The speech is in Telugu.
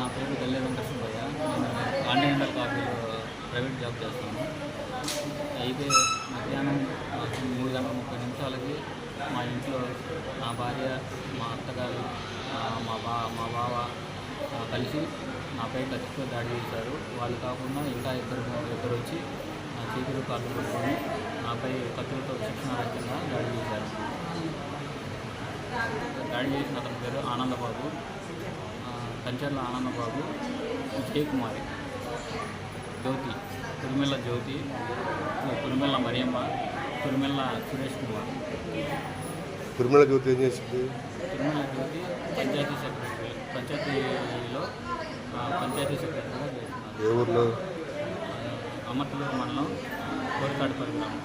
నా పేరు గల్లే వెంకట నేను కాంటినెంటల్ కాఫీలో ప్రైవేట్ జాబ్ చేస్తాను. అయితే మధ్యాహ్నం మూడు గంటల ముప్పై నిమిషాలకి మా ఇంట్లో నా భార్య మా అత్తగారు మా బా మా బావ కలిసి నా పేరు ఖచ్చితంగా దాడి చేశారు. వాళ్ళు కాకుండా ఇంకా ఇద్దరు ఇద్దరు వచ్చి నా చేతులు కాళ్ళు పెట్టుకొని నాపై కత్తులతో శిక్షణ రకంగా దాడి చేశారు. దాడి చేసిన అతని పేరు ఆనందబాబు. కంచర్ల ఆనందబాబు విజయకుమారి జ్యోతి కురిమెల్ల జ్యోతి కురిమెల్ల మరియమ్మ కురిమెల్ల సురేష్ కుమార్. తిరుమల జ్యోతి ఏం చేసింది? తిరుమల జ్యోతి పంచాయతీ సెక్రటరీ పంచాయతీలో పంచాయతీ సెక్రటరీగా చేస్తున్నారు. ఏ ఊర్లో? అమర్తలూరు మండలం కోరికాడుపల్లి గ్రామం